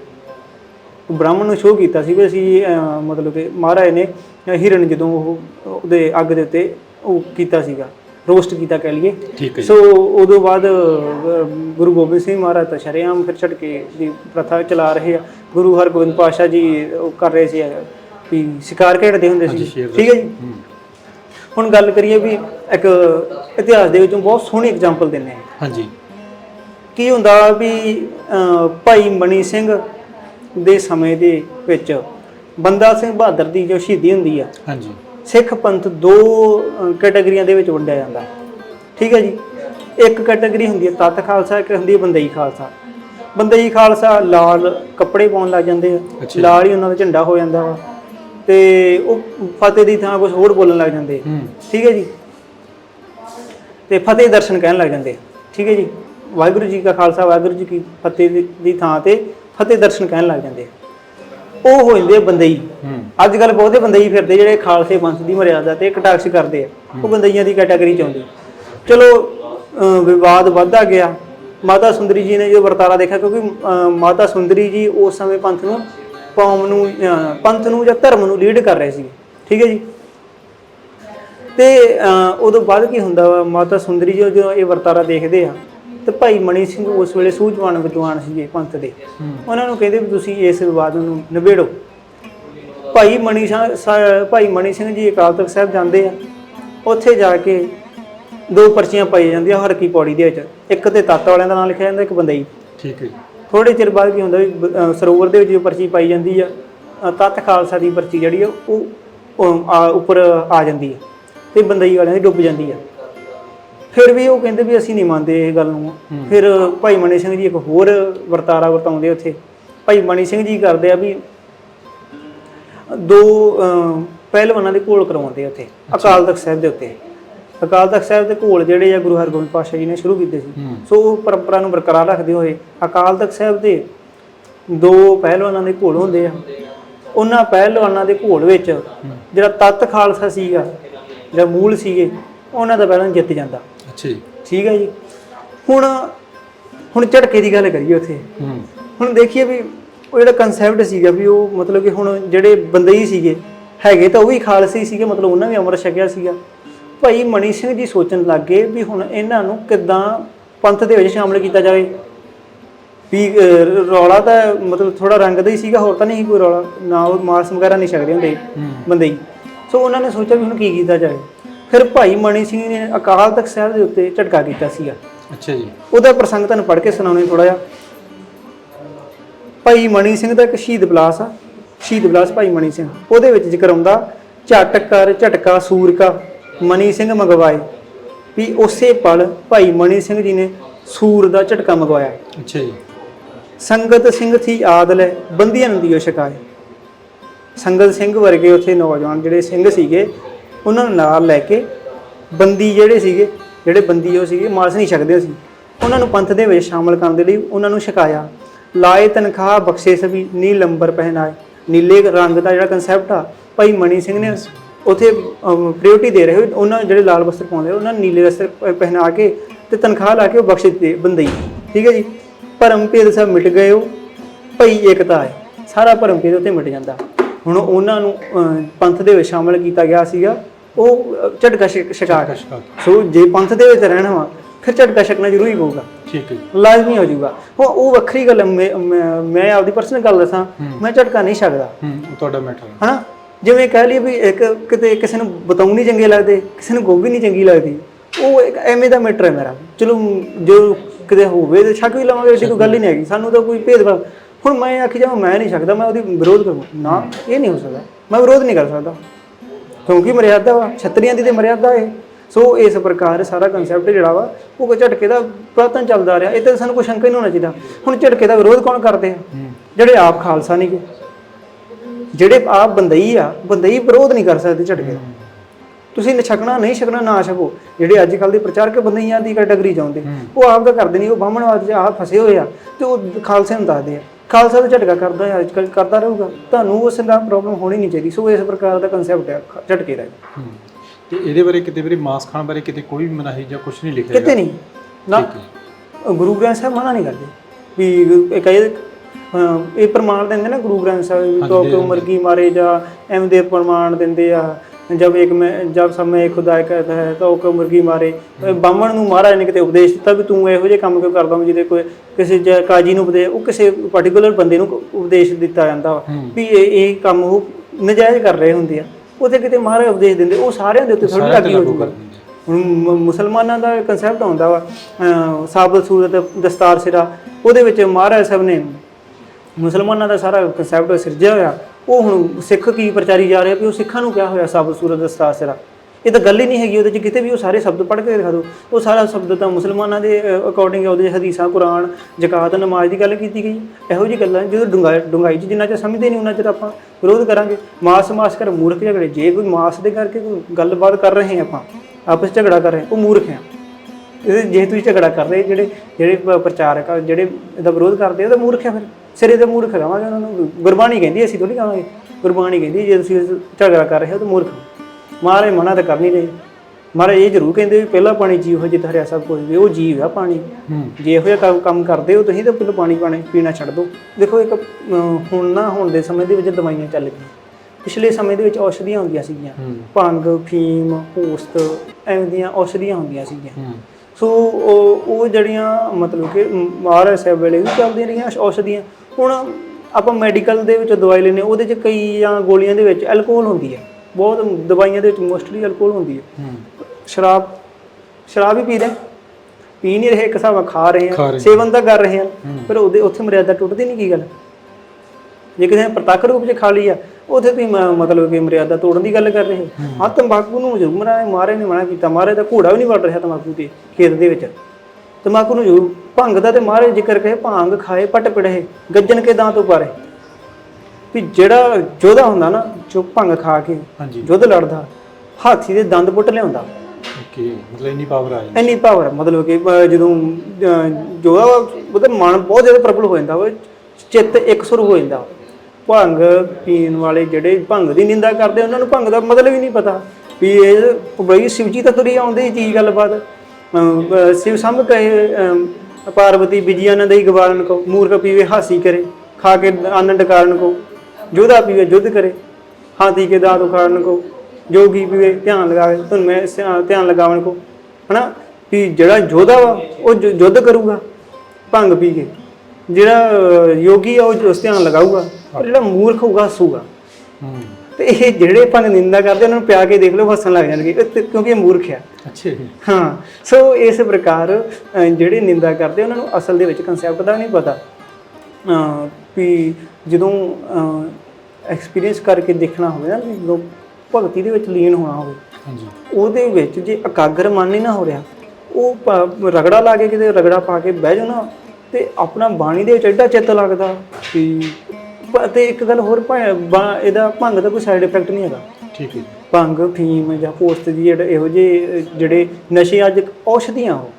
ਉਹ ਬ੍ਰਾਹਮਣ ਨੂੰ ਸ਼ੋਅ ਕੀਤਾ ਸੀ ਵੀ ਅਸੀਂ ਅਹ, ਮਤਲਬ ਕਿ ਮਹਾਰਾਜ ਨੇ ਹਿਰਨ ਜਦੋਂ ਉਹ ਉਹਦੇ ਅੱਗ ਦੇ ਉੱਤੇ ਉਹ ਕੀਤਾ ਸੀਗਾ। ਰੋਸਟ ਕੀਤਾ ਕਹਿ ਲਈਏ। ਠੀਕ ਹੈ ਜੀ। ਸੋ ਉਦੋਂ ਬਾਅਦ ਅਹ, ਗੁਰੂ ਗੋਬਿੰਦ ਸਿੰਘ ਮਹਾਰਾਜ ਤਾਂ ਸ਼ਰੇਆਮ ਫਿਰ ਝਟਕੇ ਦੀ ਪ੍ਰਥਾ ਚਲਾ ਰਹੇ ਆ। ਗੁਰੂ ਹਰਗੋਬਿੰਦ ਪਾਤਸ਼ਾਹ ਜੀ ਉਹ ਕਰ ਰਹੇ ਸੀ ਅਹ, ਵੀ ਸ਼ਿਕਾਰ ਖੇਡਦੇ ਹੁੰਦੇ ਸੀ। ਸ਼ੇਰ ਦਾ। ਠੀਕ ਹੈ ਜੀ? ਹੂੰ ਹੁਣ ਗੱਲ ਕਰੀਏ ਵੀ ਇੱਕ ਇਤਿਹਾਸ ਦੇ ਵਿੱਚੋਂ ਬਹੁਤ ਸੋਹਣੀ ਐਗਜ਼ਾਮਪਲ ਦਿੰਨੇ ਆ। ਹਾਂਜੀ। ਕੀ ਹੁੰਦਾ ਵੀ ਅਹ, ਭਾਈ ਮਣੀ ਸਿੰਘ ਦੇ ਸਮੇਂ ਦੇ ਵਿੱਚ ਬੰਦਾ ਸਿੰਘ ਬਹਾਦਰ ਦੀ ਜੋ ਸ਼ਹੀਦੀ ਹੁੰਦੀ ਆ ਹਾਂਜੀ। ਸਿੱਖ ਪੰਥ ਦੋ ਕੈਟਾਗਰੀਆਂ ਦੇ ਵਿੱਚ ਵੰਡਿਆ ਜਾਂਦਾ। ਠੀਕ ਹੈ ਜੀ? ਇੱਕ ਕੈਟਾਗਰੀ ਹੁੰਦੀ ਹੈ ਤਤ ਖਾਲਸਾ ਇੱਕ ਹੁੰਦੀ ਹੈ ਬੰਦਈ ਖਾਲਸਾ। ਬੰਦਈ ਖਾਲਸਾ ਲਾਲ ਕੱਪੜੇ ਪਾਉਣ ਲੱਗ ਜਾਂਦੇ ਆ। ਲਾਲ ਹੀ ਉਹਨਾਂ ਦਾ ਝੰਡਾ ਹੋ ਜਾਂਦਾ ਵਾ। ਤੇ ਉਹ ਫਤਿਹ ਦੀ ਥਾਂ ਕੁਝ ਹੋਰ ਬੋਲਣ ਲੱਗ ਜਾਂਦੇ ਠੀਕ ਹੈ ਜੀ? ਤੇ ਫਤਿਹ ਦਰਸ਼ਨ ਕਹਿਣ ਲੱਗ ਜਾਂਦੇ। ਠੀਕ ਹੈ ਜੀ? ਵਾਹਿਗੁਰੂ ਜੀ ਕਾ ਖਾਲਸਾ ਵਾਹਿਗੁਰੂ ਜੀ ਕੀ ਫਤਿਹ ਦੀ- ਥਾਂ ਤੇ ਫਤਿਹ ਦਰਸ਼ਨ ਕਹਿਣ ਲੱਗ ਜਾਂਦੇ ਆ। ਉਹ ਹੋ ਜਾਂਦੇ ਆ ਬੰਦਈ ਹੂੰ। ਅੱਜ ਕੱਲ ਬਹੁਤੇ ਬੰਦਈ ਫਿਰਦੇ ਜਿਹੜੇ ਖਾਲਸੇ ਪੰਥ ਦੀ ਮਰਿਆਦਾ ਤੇ ਕਟਾਕਸ਼ ਕਰਦੇ ਆ। ਉਹ ਬੰਦਈਆਂ ਦੀ ਕੈਟਾਗਰੀ ਚ ਆਉਂਦੇ ਚਲੋ ਵਿਵਾਦ ਵੱਧਦਾ ਗਿਆ। ਮਾਤਾ ਸੁੰਦਰੀ ਜੀ ਨੇ ਜੋ ਵਰਤਾਰਾ ਦੇਖਿਆ ਕਿਉਂਕਿ ਮਾਤਾ ਸੁੰਦਰੀ ਜੀ ਉਸ ਸਮੇਂ ਪੰਥ ਨੂੰ ਕੌਮ ਨੂੰ ਪੰਥ ਨੂੰ ਜਾਂ ਧਰਮ ਨੂੰ ਲੀਡ ਕਰ ਰਹੇ ਸੀ। ਠੀਕ ਹੈ ਜੀ? ਤੇ ਉਦੋਂ ਬਾਅਦ ਕੀ ਹੁੰਦਾ ਵਾ? ਮਾਤਾ ਸੁੰਦਰੀ ਜੀ ਜਦੋਂ ਇਹ ਵਰਤਾਰਾ ਦੇਖਦੇ ਆ ਤੇ ਭਾਈ ਮਣੀ ਸਿੰਘ ਉਸ ਵੇਲੇ ਸੂਝਵਾਨ ਵਿਦਵਾਨ ਸੀਗੇ ਪੰਥ ਦੇ। ਹੂੰ ਉਹਨਾਂ ਨੂੰ ਕਹਿੰਦੇ ਵੀ ਤੁਸੀਂ ਇਸ ਵਿਵਾਦ ਨੂੰ ਨਿਬੇੜੋ। ਭਾਈ ਮਣੀ ਭਾਈ ਮਣੀ ਸਿੰਘ ਜੀ ਅਕਾਲ ਤਖਤ ਸਾਹਿਬ ਜਾਂਦੇ ਆ। ਉੱਥੇ ਜਾ ਕੇ ਦੋ ਪਰਚੀਆਂ ਪਾਈ ਜਾਂਦੀਆਂ ਹਰ ਕੀ ਪੌੜੀ ਦੇ ਵਿੱਚ। ਇੱਕ ਤੇ ਤੱਤ ਵਾਲਿਆਂ ਦਾ ਨਾਮ ਲਿਖਿਆ ਜਾਂਦਾ ਇੱਕ ਬੰਦਈ। ਠੀਕ ਹੈ ਥੋੜੇ ਚਿਰ ਬਾਅਦ ਕੀ ਹੁੰਦਾ ਵੀ ਸਰੋਵਰ ਦੇ ਵਿੱਚ ਜੋ ਪਰਚੀ ਪਾਈ ਜਾਂਦੀ ਆ ਤੱਤ ਖਾਲਸਾ ਦੀ ਪਰਚੀ ਜਿਹੜੀ ਆ ਉਹ ਉੱਪਰ ਆ ਜਾਂਦੀ ਆ। ਤੇ ਬੰਦਈ ਵਾਲਿਆਂ ਦੀ ਡੁੱਬ ਜਾਂਦੀ ਆ। ਫਿਰ ਵੀ ਉਹ ਕਹਿੰਦੇ ਵੀ ਅਸੀਂ ਨਹੀਂ ਮੰਨਦੇ ਇਹ ਗੱਲ ਨੂੰ। ਫਿਰ ਭਾਈ ਮਣੀ ਸਿੰਘ ਜੀ ਇੱਕ ਹੋਰ ਵਰਤਾਰਾ ਵਰਤਾਉਂਦੇ ਉੱਥੇ। ਭਾਈ ਮਣੀ ਸਿੰਘ ਜੀ ਕਰਦੇ ਆ ਵੀ ਦੋ ਪਹਿਲਵਾਨਾਂ ਦੇ ਘੋਲ ਕਰਵਾਉਂਦੇ ਉੱਥੇ ਅਕਾਲ ਤਖਤ ਸਾਹਿਬ ਦੇ ਉੱਤੇ। ਅਕਾਲ ਤਖਤ ਸਾਹਿਬ ਦੇ ਘੋਲ ਜਿਹੜੇ ਆ ਗੁਰੂ ਹਰਗੋਬਿੰਦ ਪਾਤਸ਼ਾਹ ਜੀ ਨੇ ਸ਼ੁਰੂ ਕੀਤੇ ਸੀ। ਸੋ ਉਹ ਪਰੰਪਰਾ ਨੂੰ ਬਰਕਰਾਰ ਰੱਖਦੇ ਹੋਏ ਅਕਾਲ ਤਖਤ ਸਾਹਿਬ ਦੇ ਦੋ ਪਹਿਲਵਾਨਾਂ ਦੇ ਘੋਲ ਹੁੰਦੇ ਆ। ਉਹਨਾਂ ਪਹਿਲਵਾਨਾਂ ਦੇ ਘੋਲ ਵਿੱਚ ਜਿਹੜਾ ਤਤ ਖਾਲਸਾ ਸੀਗਾ ਜਿਹੜਾ ਮੂਲ ਸੀਗੇ ਉਹਨਾਂ ਦਾ ਪਹਿਲਵਾਨ ਜਿੱਤ ਜਾਂਦਾ। ਅੱਛਾ ਜੀ। ਠੀਕ ਹੈ ਜੀ। ਹੁਣ ਹੁਣ ਝਟਕੇ ਦੀ ਗੱਲ ਕਰੀਏ ਉੱਥੇ। ਹੂੰ। ਹੁਣ ਦੇਖੀਏ ਵੀ ਉਹ ਜਿਹੜਾ ਕਨਸੈਪਟ ਸੀਗਾ ਵੀ ਉਹ ਮਤਲਬ ਕਿ ਹੁਣ ਜਿਹੜੇ ਬੰਦਈ ਸੀਗੇ ਹੈਗੇ ਤਾਂ ਉਹ ਵੀ ਖਾਲਸੇ ਹੀ ਸੀਗੇ ਮਤਲਬ ਉਹਨਾਂ ਵੀ ਅੰਮ੍ਰਿਤ ਛਕਿਆ ਸੀਗਾ। ਭਾਈ ਮਣੀ ਸਿੰਘ ਜੀ ਸੋਚਣ ਲੱਗ ਗਏ ਵੀ ਹੁਣ ਇਹਨਾਂ ਨੂੰ ਕਿੱਦਾਂ ਪੰਥ ਦੇ ਵਿੱਚ ਸ਼ਾਮਲ ਕੀਤਾ ਜਾਵੇ। ਵੀ ਰੌਲਾ ਤਾਂ ਮਤਲਬ ਥੋੜਾ ਰੰਗ ਦਾ ਹੀ ਸੀਗਾ ਹੋਰ ਤਾਂ ਨਹੀਂ ਕੋਈ ਰੌਲਾ। ਨਾ ਉਹ ਮਾਸ ਵਗੈਰਾ ਨਹੀਂ ਛਕਦੇ ਹੁੰਦੇ ਹੂੰ। ਬੰਦਈ ਸੋ ਉਹਨਾਂ ਨੇ ਸੋਚਿਆ ਵੀ ਹੁਣ ਕੀ ਕੀਤਾ ਜਾਵੇ। ਫਿਰ ਭਾਈ ਮਣੀ ਸਿੰਘ ਨੇ ਅਕਾਲ ਤਖਤ ਸਾਹਿਬ ਦੇ ਉੱਤੇ ਝਟਕਾ ਕੀਤਾ ਸੀਗਾ। ਅੱਛਾ ਜੀ। ਉਹਦਾ ਪ੍ਰਸੰਗ ਤੁਹਾਨੂੰ ਪੜ੍ਹ ਕੇ ਸੁਣਾਉਣੇ ਥੋੜਾ ਜਿਹਾ। ਭਾਈ ਮਣੀ ਸਿੰਘ ਦਾ ਇੱਕ ਸ਼ਹੀਦ ਬਲਾਸ ਆ। ਸ਼ਹੀਦ ਬਲਾਸ ਭਾਈ ਮਣੀ ਸਿੰਘ। ਉਹਦੇ ਵਿੱਚ ਜ਼ਿਕਰ ਆਉਂਦਾ ਝਟ ਕਰ ਝਟਕਾ ਸੂਰ ਕਾ ਮਣੀ ਸਿੰਘ ਮੰਗਵਾਏ। ਵੀ ਉਸੇ ਪਲ ਭਾਈ ਮਣੀ ਸਿੰਘ ਜੀ ਨੇ ਸੂਰ ਦਾ ਝਟਕਾ ਮੰਗਵਾਇਆ। ਅੱਛਾ ਜੀ। ਸੰਗਤ ਸਿੰਘ ਥੀ ਆਦਲ ਬੰਦੀਆਂ ਦਿਓ ਸ਼ਿਕਾਇ ਸੰਗਤ ਸਿੰਘ ਵਰਗੇ ਉੱਥੇ ਨੌਜਵਾਨ ਜਿਹੜੇ ਸਿੰਘ ਸੀਗੇ ਉਹਨਾਂ ਨੂੰ ਨਾਲ ਲੈ ਕੇ ਬੰਦੀ ਜਿਹੜੇ ਸੀਗੇ, ਜਿਹੜੇ ਬੰਦੀ ਉਹ ਸੀਗੇ ਮਾਸ ਨਹੀਂ ਛਕਦੇ ਸੀ। ਉਹਨਾਂ ਨੂੰ ਪੰਥ ਦੇ ਵਿੱਚ ਸ਼ਾਮਲ ਕਰਨ ਦੇ ਲਈ ਉਹਨਾਂ ਨੂੰ ਛਕਾਇਆ। ਲਾਏ ਤਨਖਾਹ ਬਖਸ਼ੇ ਸਭੀ, ਨੀਲ ਲੰਬਰ ਪਹਿਨਾਏ। ਨੀਲੇ ਰੰਗ ਦਾ ਜਿਹੜਾ ਕਨਸੈਪਟ ਆ, ਭਾਈ ਮਣੀ ਸਿੰਘ ਨੇ ਉਥੇ ਪ੍ਰਾਇੋਰਟੀ ਦੇ ਰਹੇ ਹੋਏ। ਉਹਨਾਂ ਜਿਹੜੇ ਲਾਲ ਵਸਤਰ ਪਾਉਂਦੇ ਉਹਨਾਂ ਨੂੰ ਨੀਲੇ ਵਸਤਰ ਪਹਿਨਾ ਕੇ ਤੇ ਤਨਖਾਹ ਲਾ ਕੇ ਉਹ ਬਖਸ਼ ਦਿੱਤੇ ਬੰਦਈ। ਠੀਕ ਹੈ ਜੀ? ਭਰਮ ਭੇਦ ਸਭ ਮਿਟ ਗਏ ਉਹ। ਭਈ ਏਕਤਾ ਹੈ। ਸਾਰਾ ਭਰਮ ਭੇਦ ਉੱਤੇ ਮਿਟ ਜਾਂਦਾ। ਹੁਣ ਉਹਨਾਂ ਨੂੰ ਪੰਥ ਦੇ ਵਿੱਚ ਸ਼ਾਮਲ ਕੀਤਾ ਗਿਆ ਸੀਗਾ। ਉਹ ਝਟਕਾ ਛਕ- ਛਕਾ ਕੇ। ਸੋ ਜੇ ਪੰਥ ਦੇ ਵਿੱਚ ਰਹਿਣਾ ਵਾ ਫਿਰ ਝਟਕਾ ਛਕਣਾ ਜ਼ਰੂਰੀ ਪਊਗਾ। ਠੀਕ ਹੈ ਜੀ। ਲਾਜ਼ਮੀ ਹੋ ਜਾਊਗਾ। ਉਹ ਉਹ ਵੱਖਰੀ ਗੱਲ ਹੈ, ਮੈਂ- ਮੈਂ ਮੈਂ ਆਪਦੀ ਪਰਸਨਲ ਗੱਲ ਦੱਸਾਂ ਮੈਂ ਝਟਕਾ ਨਹੀਂ ਛਕਦਾ। ਹੂੰ ਉਹ ਤੁਹਾਡਾ ਮੈਟਰ ਹੈ। ਹਨਾ? ਜਿਵੇਂ ਕਹਿ ਲਈ ਵੀ ਇੱਕ ਕਿਤੇ ਕਿਸੇ ਨੂੰ ਬਤਾਉਂ ਨਹੀਂ ਚੰਗੇ ਲੱਗਦੇ ਕਿਸੇ ਨੂੰ ਗੋਭੀ ਨਹੀਂ ਚੰਗੀ ਲੱਗਦੀ ਉਹ ਇੱਕ ਐਵੇਂ ਦਾ ਮੈਟਰ ਹੈ ਮੇਰਾ। ਚਲੋ ਜੋ ਕਿਤੇ ਹੋਵੇ ਤੇ ਛਕ ਵੀ ਲਵਾਂਗੇ ਐਡੀ ਕੋਈ ਗੱਲ ਹੀ ਨਹੀਂ ਹੈਗੀ। ਸਾਨੂੰ ਤਾਂ ਕੋਈ ਭੇਦਭਾਵ ਹੁਣ ਮੈਂ ਆਖੀ ਜਾਵਾਂ ਮੈਂ ਨਹੀਂ ਸਕਦਾ ਮੈਂ ਉਹਦੀ ਵਿਰੋਧ ਕਰੂੰ ਨਾ ਇਹ ਨਹੀਂ ਹੋ ਸਕਦਾ। ਮੈਂ ਵਿਰੋਧ ਨਹੀਂ ਕਰ ਸਕਦਾ। ਕਿਉਂਕਿ ਮਰਿਆਦਾ ਵਾ ਛਤਰੀਆਂ ਦੀ ਤੇ ਮਰਿਆਦਾ ਹੈ ਸੋ ਇਸ ਪ੍ਰਕਾਰ ਸਾਰਾ ਕਨਸੈਪਟ ਜਿਹੜਾ ਵਾ ਉਹ ਝਟਕੇ ਦਾ ਪੁਰਾਤਨ ਚੱਲਦਾ ਰਿਹਾ। ਇਹ ਤਾਂ ਸਾਨੂੰ ਕੋਈ ਸ਼ੰਕਾ ਹੀ ਨਹੀਂ ਹੋਣਾ ਚਾਹੀਦਾ। ਹੁਣ ਝਟਕੇ ਦਾ ਵਿਰੋਧ ਕੌਣ ਕਰਦੇ ਆ? ਜਿਹੜੇ ਆਪ ਖਾਲਸਾ ਨਹੀਂ ਗੇ ਜਿਹੜੇ ਆਪ ਬੰਦਈ ਆ ਬੰਦਈ ਵਿਰੋਧ ਨਹੀਂ ਕਰ ਸਕਦੇ ਝਟਕੇ ਦਾ। ਤੁਸੀਂ ਛਕਣਾ ਨਹੀਂ ਛਕਣਾ ਨਾ ਛਕੋ। ਜਿਹੜੇ ਅੱਜ ਕੱਲ ਦੇ ਪ੍ਰਚਾਰਕ ਬੰਦਈਆਂ ਦੀ ਕੈਟਾਗਰੀ ਚਾਹੁੰਦੇ ਉਹ ਆਪ ਦਾ ਕਰਦੇ ਨਹੀਂ ਉਹ ਬਾਹਮਣਵਾਦ 'ਚ ਆਪ ਫਸੇ ਹੋਏ ਆ ਤੇ ਉਹ ਖਾਲਸੇ ਨੂੰ ਦੱਸਦੇ ਆ। ਖਾਲਸਾ ਤਾਂ ਝਟਕਾ ਕਰਦਾ ਹੈ ਅੱਜ ਕੱਲ ਕਰਦਾ ਰਹੂਗਾ। ਤੁਹਾਨੂੰ ਉਸ ਨਾਲ ਪ੍ਰੋਬਲਮ ਹੋਣੀ ਨਹੀਂ ਚਾਹੀਦੀ। ਸੋ ਇਸ ਪ੍ਰਕਾਰ ਦਾ ਕਨਸੈਪਟ ਹੈ ਖ- ਝਟਕੇ ਦਾ। ਤੇ ਇਹਦੇ ਬਾਰੇ ਕਿਤੇ ਵੀਰੇ ਮਾਸ ਖਾਣ ਬਾਰੇ ਕਿਤੇ ਕੋਈ ਵੀ ਮਨਾਹੀ ਜਾਂ ਕੁਝ ਨਹੀਂ ਲਿਖਿਆ ਕਿਤੇ ਨਹੀਂ। ਨਾ। ਠੀਕ ਹੈ। ਗੁਰੂ ਗ੍ਰੰਥ ਸਾਹਿਬ ਮਨਾ ਨਹੀਂ ਕਰਦੇ। ਵੀ ਇਹ ਕਹੇ ਅਹ ਇਹ ਪ੍ਰਮਾਣ ਦਿੰਦੇ ਨਾ ਗੁਰੂ ਗ੍ਰੰਥ ਸਾਹਿਬ। ਵੀ ਤੋ ਕਿ ਮੁਰਗੀ ਮਾਰੇ ਜਾਂ ਐਵੇਂ ਦੇ ਪ੍ਰਮਾਣ ਦਿੰਦੇ ਆ। ਜਦ ਇੱਕ ਮੈਂ ਜਦ ਸਮੇਂ ਖੁਦਾ ਕਹਤਾ ਹੈ ਤਾਂ ਉਹ ਕਿ ਮੁਰਗੀ ਮਾਰੇ? ਬਾਹਮਣ ਨੂੰ ਮਹਾਰਾਜ ਨੇ ਕਿਤੇ ਉਪਦੇਸ਼ ਦਿੱਤਾ ਵੀ ਤੂੰ ਇਹੋ ਜਿਹੇ ਕੰਮ ਕਿਉਂ ਕਰਦਾ ਵੀ ਜਿਹਦੇ ਕੋਈ ਕਿਸੇ ਕਾਜੀ ਨੂੰ ਉਪਦੇਸ਼ ਉਹ ਕਿਸੇ ਪਾਰਟਿਕੂਲਰ ਬੰਦੇ ਨੂੰ ਉਪਦੇਸ਼ ਦਿੱਤਾ ਜਾਂਦਾ ਵਾ ਵੀ ਇਹ ਇਹ ਕੰਮ ਉਹ ਨਜਾਇਜ਼ ਕਰ ਰਹੇ ਹੁੰਦੇ ਆ। ਉਹਦੇ ਕਿਤੇ ਮਹਾਰਾਜ ਉਪਦੇਸ਼ ਦਿੰਦੇ ਉਹ ਸਾਰਿਆਂ ਦੇ ਉੱਤੇ ਥੋੜੀ ਲੱਗੀ ਹੋ ਜੂਗਾ। ਹੁਣ ਮ- ਮੁਸਲਮਾਨਾਂ ਦਾ ਕਨਸੈਪਟ ਆਉਂਦਾ ਵਾ ਸਾਬਤ ਸੂਰਤ ਦਸਤਾਰ ਸਿਰਾ ਉਹਦੇ ਵਿੱਚ ਮਹਾਰਾਜ ਸਾਹਿਬ ਨੇ ਮੁਸਲਮਾਨਾਂ ਦਾ ਸਾਰਾ ਕਨਸੈਪਟ ਸਿਰਜਿਆ ਹੋਇਆ। ਉਹ ਹੁਣ ਸਿੱਖ ਕੀ ਪ੍ਰਚਾਰੀ ਜਾ ਰਿਹਾ ਵੀ ਉਹ ਸਿੱਖਾਂ ਨੂੰ ਕਿਹਾ ਹੋਇਆ ਸਬ ਸੂਰਤ ਦਸਤਾ ਸਿਰਾ। ਇਹ ਤਾਂ ਗੱਲ ਹੀ ਨਹੀਂ ਹੈਗੀ ਉਹਦੇ ਚ, ਕਿਤੇ ਵੀ ਉਹ ਸਾਰੇ ਸ਼ਬਦ ਪੜ੍ਹ ਕੇ ਦਿਖਾ ਦਿਓ। ਉਹ ਸਾਰਾ ਸ਼ਬਦ ਤਾਂ ਮੁਸਲਮਾਨਾਂ ਦੇ ਅਕੋਰਡਿੰਗ ਉਹਦੇ 'ਚ ਹਦੀਸਾਂ, ਕੁਰਾਨ, ਜ਼ਕਾਤ, ਨਮਾਜ਼ ਦੀ ਗੱਲ ਕੀਤੀ ਗਈ। ਇਹੋ ਜੀ ਗੱਲਾਂ ਜਦੋਂ ਡੁੰਗਾਈ ਡੁੰਗਾਈ ਚ ਜਿੰਨਾ ਚਿਰ ਸਮਝਦੇ ਨਹੀਂ ਉਹਨਾਂ ਚਿਰ ਆਪਾਂ ਵਿਰੋਧ ਕਰਾਂਗੇ। ਮਾਸ ਮਾਸ ਕਰ ਮੂਰਖ ਝਗੜੇ। ਜੇ ਕੋਈ ਮਾਸ ਦੇ ਕਰਕੇ ਕੋਈ ਗੱਲਬਾਤ ਕਰ ਰਹੇ ਹਾਂ ਆਪਾਂ, ਆਪਸ ਝਗੜਾ ਕਰ ਰਹੇ ਉਹ ਮੂਰਖ ਆ ਇਹਦੇ ਜੇ ਤੁਸੀਂ ਝਗੜਾ ਕਰ ਰਹੇ ਜਿਹੜੇ ਜਿਹੜੇ ਪ- ਪ੍ਰਚਾਰਕ ਆ ਜਿਹੜੇ ਇਹਦਾ ਵਿਰੋਧ ਕਰਦੇ ਆ ਉਹ ਤਾਂ ਮੂਰਖ ਆ ਫਿਰ। ਸਿਰੇ ਤੇ ਮੂਰਖ ਕਹਾਂਗੇ ਉਹਨਾਂ ਨੂੰ। ਗੁਰਬਾਣੀ ਕਹਿੰਦੀ ਅਸੀਂ ਥੋੜੀ ਕਹਾਂਗੇ। ਗੁਰਬਾਣੀ ਕਹਿੰਦੀ ਜੇ ਤੁਸੀਂ ਝਗੜਾ ਕਰ ਰਹੇ ਹੋ ਤਾਂ ਮੂਰਖ ਹੋ। ਮਹਾਰਾਜ ਮਨਾ ਤਾਂ ਕਰ ਨਹੀਂ ਰਹੇ। ਮਹਾਰਾਜ ਇਹ ਜ਼ਰੂਰ ਕਹਿੰਦੇ ਵੀ ਪਹਿਲਾ ਪਾਣੀ ਜੀਵ ਹੋ ਜਿੱਤ ਹਰਿਆ ਸਭ ਕੁਝ ਵੀ ਉਹ ਜੀਵ ਆ ਪਾਣੀ। ਜੇ ਇਹੋ ਜਿਹਾ ਕੰਮ- ਕੰਮ ਕਰਦੇ ਹੋ ਤੁਸੀਂ ਤਾਂ ਪਹਿਲਾਂ ਪਾਣੀ ਪਾਣੀ ਪੀਣਾ ਛੱਡ ਦਿਓ ਦੇਖੋ ਇੱਕ ਅਮ, ਹੁਣ ਨਾ ਹੁਣ ਦੇ ਸਮੇਂ ਦੇ ਵਿੱਚ ਦਵਾਈਆਂ ਚੱਲ ਪਈਆਂ ਪਿਛਲੇ ਸਮੇਂ ਦੇ ਵਿੱਚ ਔਸ਼ਧੀਆਂ ਹੁੰਦੀਆਂ ਸੀਗੀਆਂ। ਭੰਗ ਫੀਮ ਪੋਸਤ ਐਵੇਂ ਦੀਆਂ ਔਸ਼ਧੀਆਂ ਹੁੰਦੀਆਂ ਸੀਗੀਆਂ। ਸੋ ਉਹ ਉਹ ਜਿਹੜੀਆਂ ਮਤਲਬ ਕਿ ਮਹਾਰਾਜ ਸਾਹਿਬ ਵੇਲੇ ਵੀ ਚੱਲਦੀਆਂ ਰਹੀਆਂ ਔਸ਼ਧੀਆਂ ਹੁਣ ਆਪਾਂ ਮੈਡੀਕਲ ਦੇ ਵਿੱਚ ਦਵਾਈ ਲੈਂਦੇ ਉਹਦੇ ਚ ਕਈ ਜਾਂ ਗੋਲੀਆਂ ਦੇ ਵਿੱਚ ਅਲਕੋਹਲ ਹੁੰਦੀ ਹੈ। ਬਹੁਤ ਦਵਾਈਆਂ ਦੇ ਵਿੱਚ ਮੋਸਟਲੀ ਅਲਕੋਹਲ ਹੁੰਦੀ ਹੈ। ਹੂੰ। ਸ਼ਰਾਬ ਸ਼ਰਾਬ ਹੀ ਪੀ ਰਹੇ ਪੀ ਨਹੀਂ ਰਹੇ ਇੱਕ ਹਿਸਾਬ ਖਾ ਰਹੇ ਆ ਰਹੇ। ਸੇਵਨ ਤਾਂ ਕਰ ਰਹੇ ਆ ਪਰ ਉਹਦੇ ਉੱਥੇ ਮਰਿਆਦਾ ਟੁੱਟਦੀ ਨਹੀਂ ਕੀ ਗੱਲ? ਜੇ ਕਿਸੇ ਨੇ ਪ੍ਰਤੱਖ ਰੂਪ 'ਚ ਖਾ ਲਈ ਆ ਉੱਥੇ ਤੁਸੀਂ ਮ- ਮਤਲਬ ਕਿ ਮਰਿਆਦਾ ਤੋੜਨ ਦੀ ਗੱਲ ਕਰ ਰਹੇ। ਹੋ। ਹਾਂ ਤੰਬਾਕੂ ਨੂੰ ਜ਼ਰੂਰ ਮਰਾ ਮਾਰੇ ਨੇ ਮਨਾ ਕੀਤਾ। ਮਾਰੇ ਦਾ ਘੋੜਾ ਵੀ ਨਹੀਂ ਵੱਢ ਰਿਹਾ ਤੰਬਾਕੂ ਤੇ ਖੇਤ ਦੇ ਵਿੱਚ। ਤੰਬਾਕੂ ਨੂੰ ਜ਼ਰੂਰ ਭੰਗ ਦਾ ਤੇ ਮਾਰੇ ਜ਼ਿਕਰ ਕਹੇ ਭਾਂਗ ਖਾਏ ਪਟ ਪੜੇ ਗੱਜਣ ਕੇ ਦਾਂਤ ਉਪਾਰੇ। ਵੀ ਜਿਹੜਾ ਯੋਧਾ ਹੁੰਦਾ ਨਾ ਜੋ ਭੰਗ ਖਾ ਕੇ ਹਾਂਜੀ। ਯੁੱਧ ਲੜਦਾ ਹਾਥੀ ਦੇ ਦੰਦ ਪੁੱਟ ਲਿਆਉਂਦਾ। ਓਕੇ ਮਤਲਬ ਇੰਨੀ ਪਾਵਰ ਆ ਜਾਂਦੀ। ਇੰਨੀ ਪਾਵਰ ਮਤਲਬ ਕਿ ਅਹ, ਜਦੋਂ ਅਹ, ਉਹਦਾ ਮਨ ਬਹੁਤ ਜ਼ਿਆਦਾ ਪ੍ਰਬਲ ਹੋ ਜਾਂਦਾ ਚਿੱਤ ਇਕਸੁਰ ਹੋ ਜਾਂਦਾ। ਭੰਗ ਪੀਣ ਵਾਲੇ ਜਿਹੜੇ ਭੰਗ ਦੀ ਨਿੰਦਾ ਕਰਦੇ ਉਹਨਾਂ ਨੂੰ ਭੰਗ ਦਾ ਮਤਲਬ ਹੀ ਨਹੀਂ ਪਤਾ ਵੀ ਇਹ ਬਈ ਸ਼ਿਵਜੀ ਤਾਂ ਤੁਰੀ ਆਉਂਦੇ ਹੀ ਚੀਜ਼ ਗੱਲਬਾਤ। ਸ਼ਿਵ ਸੰਭ ਕਹੇ ਅਮ, ਪਾਰਵਤੀ ਵਿਜੀਆਂ ਨਦਈ ਗਵਾਰਨ ਕੋ ਮੂਰਖ ਪੀਵੇ ਹਾਸੀ ਕਰੇ ਖਾ ਕੇ ਆਨੰਦ ਕਾਰਨ ਕੋ ਜੋਧਾ ਪੀਵੇ ਜੁੱਧ ਕਰੇ ਹਾਥੀ ਕੇ ਦਾਤ ਉਖਾੜਨ ਕੋ ਜੋਗੀ ਪੀਵੇ ਧਿਆਨ ਲਗਾਵੇ ਧੁਨ ਮੈਂ ਧਿਆਨ ਲਗਾਵਣ ਕੋ। ਹਨਾ? ਵੀ ਜਿਹੜਾ ਯੋਧਾ ਵਾ ਉਹ ਯੁ- ਯੁੱਧ ਕਰੂਗਾ ਭੰਗ ਪੀ ਕੇ। ਜਿਹੜਾ ਯੋਗੀ ਆ ਉਹ ਉਸ ਧਿਆਨ ਲਗਾਊਗਾ। ਪਰ ਜਿਹੜਾ ਮੂਰਖ ਹੋਊਗਾ ਹੱਸੂਗਾ। ਹੂੰ ਤੇ ਇਹ ਜਿਹੜੇ ਭੰਗ ਨਿੰਦਾ ਕਰਦੇ ਉਹਨਾਂ ਨੂੰ ਪਿਆ ਕੇ ਦੇਖ ਲਓ ਹੱਸਣ ਲੱਗ ਜਾਣਗੇ। ਕਿਉਂਕਿ ਇਹ ਮੂਰਖ ਆ। ਅੱਛਾ ਹਾਂ ਸੋ ਇਸ ਪ੍ਰਕਾਰ ਜਿਹੜੇ ਨਿੰਦਾ ਕਰਦੇ ਉਹਨਾਂ ਨੂੰ ਅਸਲ ਦੇ ਵਿੱਚ ਕਨਸੈਪਟ ਦਾ ਨਹੀਂ ਪਤਾ। ਵੀ ਜਦੋਂ ਐਕਸਪੀਰੀਅੰਸ ਕਰਕੇ ਦੇਖਣਾ ਹੋਵੇ ਨਾ ਜਦੋਂ ਭਗਤੀ ਦੇ ਵਿੱਚ ਲੀਨ ਹੋਣਾ ਹੋਵੇ ਹਾਂਜੀ। ਉਹਦੇ ਵਿੱਚ ਜੇ ਇਕਾਗਰ ਮਨ ਨਹੀਂ ਨਾ ਹੋ ਰਿਹਾ ਉਹ ਰਗੜਾ ਲਾ ਕੇ ਕਿਤੇ ਰਗੜਾ ਪਾ ਕੇ ਬਹਿ ਜਾਓ ਨਾ ਤੇ ਆਪਣਾ ਬਾਣੀ ਦੇ ਵਿੱਚ ਐਡਾ ਚਿੱਤ ਲੱਗਦਾ ਵੀ ਪ- ਤੇ ਇੱਕ ਗੱਲ ਹੋਰ ਭਾ- ਬਾ- ਇਹਦਾ ਭੰਗ ਦਾ ਕੋਈ ਸਾਈਡ ਇਫੈਕਟ ਨਹੀਂ ਹੈਗਾ। ਠੀਕ ਹੈ ਜੀ। ਭੰਗ ਫੀਮ ਜਾਂ ਪੋਸਤ ਦੀ ਜਿਹੜੇ ਇਹੋ ਜਿਹੇ ਜਿਹੜੇ ਨਸ਼ੇ ਅੱਜ ਔਸ਼ਧੀਆਂ ਹੋ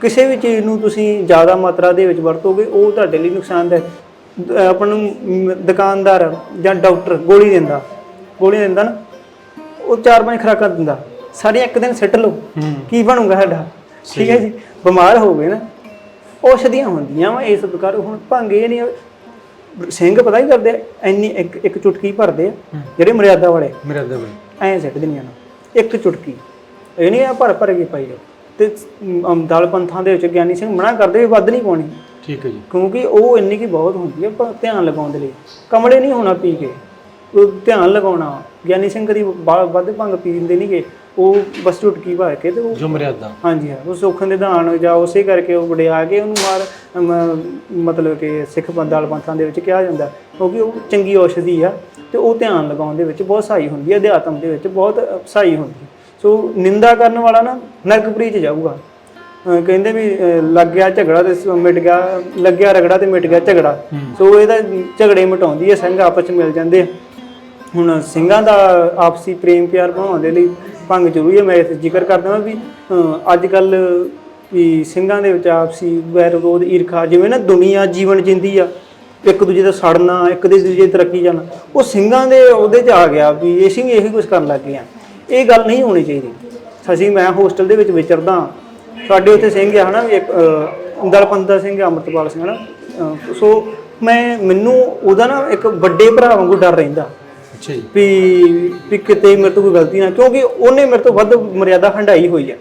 ਕਿਸੇ ਵੀ ਚੀਜ਼ ਨੂੰ ਤੁਸੀਂ ਜ਼ਿਆਦਾ ਮਾਤਰਾ ਦੇ ਵਿੱਚ ਵਰਤੋਗੇ ਉਹ ਤੁਹਾਡੇ ਲਈ ਨੁਕਸਾਨਦਾਇਕ ਦ- ਆਪਾਂ ਨੂੰ ਮ, ਦੁਕਾਨਦਾਰ ਜਾਂ ਡਾਕਟਰ ਗੋਲੀ ਦਿੰਦਾ। ਗੋਲੀ ਦਿੰਦਾ ਨਾ ਉਹ ਚਾਰ ਪੰਜ ਖੁਰਾਕਾਂ ਦਿੰਦਾ। ਸਾਰੀਆਂ ਇੱਕ ਦਿਨ ਸਿੱਟ ਲਓ। ਹੂੰ। ਕੀ ਬਣੂਗਾ ਸਾਡਾ? ਠੀਕ ਹੈ ਜੀ। ਬਿਮਾਰ ਹੋ ਗਏ ਨਾ। ਔਸ਼ਧੀਆਂ ਹੁੰਦੀਆਂ ਵਾ ਇਸ ਪ੍ਰਕਾਰ। ਹੁਣ ਭੰਗ ਇਹ ਨਹੀਂ ਸਿੰਘ ਪਤਾ ਹੀ ਕਰਦੇ ਆ, ਇੰਨੀ ਇੱਕ ਇੱਕ ਚੁਟਕੀ ਭਰਦੇ ਆ ਜਿਹੜੇ ਮਰਿਆਦਾ ਵਾਲੇ। ਮੇਰੇ ਅੱਧਾ ਬਈ ਐਂ ਸਿੱਟ ਦਿੰਦੀਆਂ ਨੇ। ਇੱਕ ਚੁਟਕੀ। ਇਹ ਨਹੀਂ ਆ ਭਰ ਭਰ ਕੇ ਪਾਈ ਜਾਓ। ਤੇ ਅਮ, ਦਲ ਪੰਥਾਂ ਦੇ ਵਿੱਚ ਗਿਆਨੀ ਸਿੰਘ ਮਨਾ ਕਰਦੇ ਵੀ ਵੱਧ ਨਹੀਂ ਪਾਉਣੀ। ਠੀਕ ਹੈ ਜੀ। ਕਿਉਂਕਿ ਉਹ ਇੰਨੀ ਕੀ ਬਹੁਤ ਹੁੰਦੀ ਹੈ ਪਰ ਧਿਆਨ ਲਗਾਉਣ ਦੇ ਲਈ। ਕਮਲੇ ਨਹੀਂ ਹੋਣਾ ਪੀ ਕੇ। ਉਹ ਧਿਆਨ ਲਗਾਉਣਾ। ਗਿਆਨੀ ਸਿੰਘ ਕਦੀ ਬਾ- ਵੱਧ ਭੰਗ ਪੀਂਦੇ ਨਹੀਂਗੇ ਉਹ ਬਸ ਚੁਟਕੀ ਭਰ ਕੇ ਤੇ ਉਹ ਜੋ ਮਰਿਆਦਾ। ਹਾਂਜੀ ਹਾਂ ਉਹ ਸੁੱਖ ਨਿਧਾਨ ਜਾਂ ਉਸੇ ਕਰਕੇ ਉਹ ਵਡਿਆ ਕੇ ਉਹਨੂੰ ਮਾਰ ਅਮ, ਮਤਲਬ ਕਿ ਸਿੱਖ ਬੰਦਾਲ ਪੰਥਾਂ ਦੇ ਵਿੱਚ ਕਿਹਾ ਜਾਂਦਾ ਕਿਉਂਕਿ ਉਹ ਚੰਗੀ ਔਸ਼ਧੀ ਆ ਤੇ ਉਹ ਧਿਆਨ ਲਗਾਉਣ ਦੇ ਵਿੱਚ ਬਹੁਤ ਸਹਾਈ ਹੁੰਦੀ ਹੈ ਅਧਿਆਤਮ ਦੇ ਵਿੱਚ ਬਹੁਤ ਅ, ਸਹਾਈ ਹੁੰਦੀ ਹੈ। ਸੋ ਨਿੰਦਾ ਕਰਨ ਵਾਲਾ ਨਾ ਨਰਕਪੁਰੀ ਚ ਜਾਊਗਾ। ਕਹਿੰਦੇ ਵੀ ਲੱਗ ਗਿਆ ਝਗੜਾ ਤੇ ਸ- ਮਿਟ ਗਿਆ ਲੱਗਿਆ ਰਗੜਾ ਤੇ ਮਿਟ ਗਿਆ ਝਗੜਾ। ਸੋ ਇਹਦਾ ਝਗੜੇ ਮਿਟਾਉਂਦੀ ਹੈ ਸਿੰਘ ਆਪਸ ਚ ਮਿਲ ਜਾਂਦੇ ਆ। ਹੁਣ ਸਿੰਘਾਂ ਦਾ ਆਪਸੀ ਪ੍ਰੇਮ ਪਿਆਰ ਬਣਾਉਣ ਦੇ ਲਈ ਭੰਗ ਜ਼ਰੂਰੀ ਹੈ ਮੈਂ ਇਸ ਜ਼ਿਕਰ ਕਰਦਾ ਹਾਂ ਵੀ ਅੱਜ ਕੱਲ ਵੀ ਸਿੰਘਾਂ ਦੇ ਵਿੱਚ ਆਪਸੀ ਵੈਰ ਵਿਰੋਧ ਈਰਖਾ ਜਿਵੇਂ ਨਾ ਦੁਨੀਆ ਜੀਵਨ ਜਿੰਦੀ ਆ ਇੱਕ ਦੂਜੇ ਦਾ ਸੜਨਾ ਇੱਕ ਦੇ ਦੂਜੇ ਤਰੱਕੀ ਜਾਣਾ ਉਹ ਸਿੰਘਾਂ ਦੇ ਉਹਦੇ 'ਚ ਆ ਗਿਆ ਵੀ ਇਹ ਸਿੰਘ ਇਹੀ ਕੁਝ ਕਰਨ ਲੱਗ ਗਏ ਆ ਇਹ ਗੱਲ ਨਹੀਂ ਹੋਣੀ ਚਾਹੀਦੀ। ਅਸੀਂ ਮੈਂ ਹੋਸਟਲ ਦੇ ਵਿੱਚ ਵਿਚਰਦਾ ਸਾਡੇ ਉੱਥੇ ਸਿੰਘ ਆ ਹਨਾ ਵੀ ਇੱਕ ਅਹ, ਦਲਪੰਤ ਸਿੰਘ ਆ, ਅੰਮ੍ਰਿਤਪਾਲ ਸਿੰਘ ਹਨਾ ਅਹ, ਸੋ ਮੈਂ ਮੈਨੂੰ ਉਹਦਾ ਨਾ ਇੱਕ ਵੱਡੇ ਭਰਾ ਵਾਂਗੂ ਡਰ ਰਹਿੰਦਾ। ਅੱਛਾ ਜੀ। ਵੀ ਵੀ ਕਿਤੇ ਮੇਰੇ ਤੋਂ ਕੋਈ ਗਲਤੀ ਨਾ ਕਿਉਂਕਿ ਉਹਨੇ ਮੇਰੇ ਤੋਂ ਵੱਧ ਮਰਿਆਦਾ ਹੰਡਾਈ ਹੋਈ ਹੈ